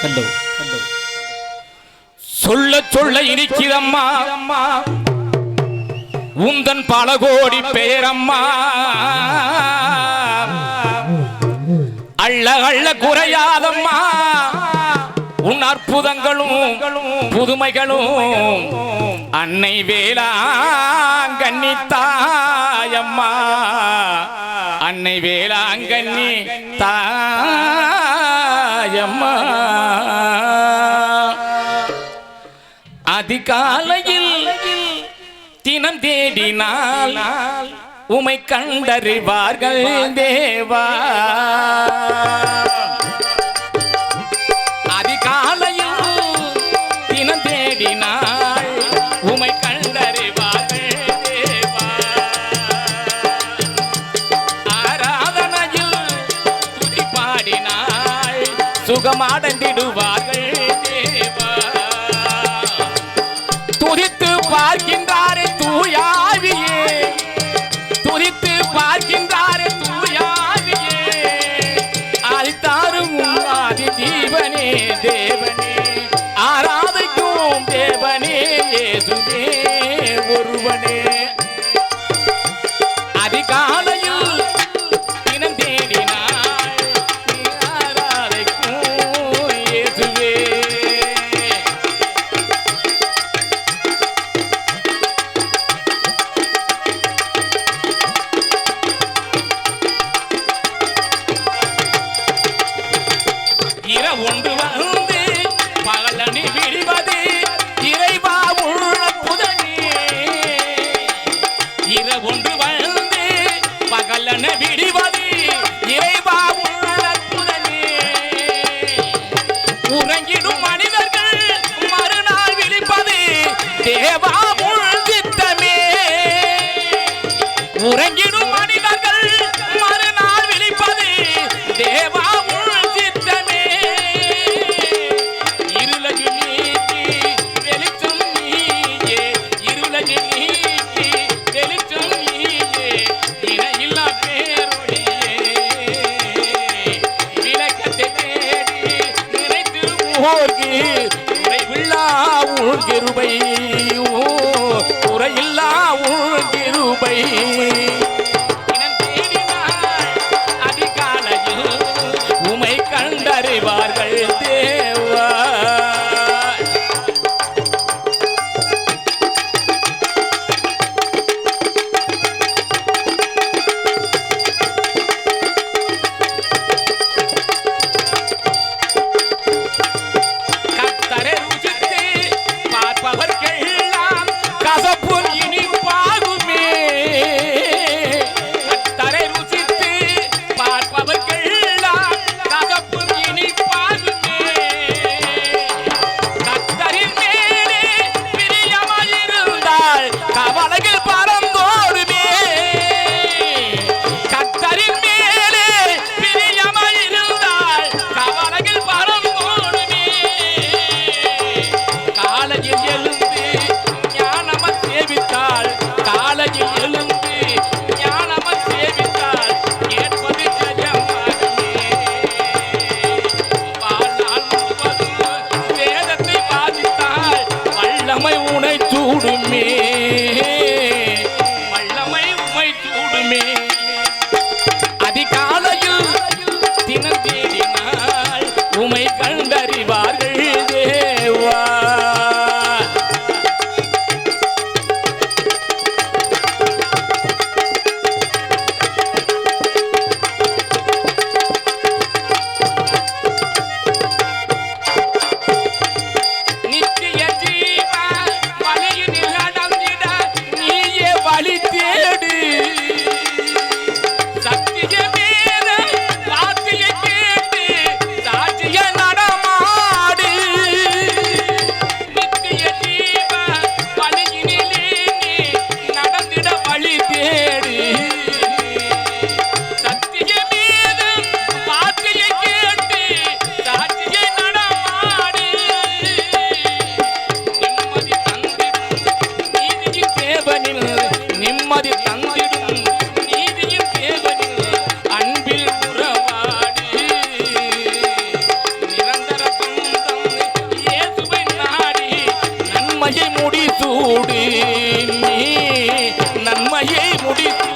கண்டவு சொல்ல சொல்ல இருக்கிறம்மா. உந்தன் பல கோடி பேரம்மா. அள்ள அள்ள குறையாதம்மா. உன் அற்புதங்களும் புதுமைகளும் அன்னை வேளா தாயம்மா அன்னை வேளாங்கண்ணி தாயம்மா அதிகாலையில் தினம் தேடினால் உமை கண்டறிவார்கள் தேவா. அதிகாலையில் தினம் தேடினால் உமை கண்டறிவார்கள் தேவா. ஆராதனையில் துதி பாடினாள் சுகமாடந்திடுவார்கள் அதிகாலையில் தினம் தேடினாள் இயேசுவே. ஒன்று தேவா உள் உறங்கிடும் மனிதர்கள் மறுநாள் விழிப்பது தேவா உள் இருளகு நீக்கி வெளிச்சம் நீயே இருளகு நீக்கி வெளிச்சம் நீயே இணையில்லா பேரொழியே. விளக்கத்தை தேடி செய்வார்கள் நன்மையை முடிசூடு நீ நன்மையை முடித்து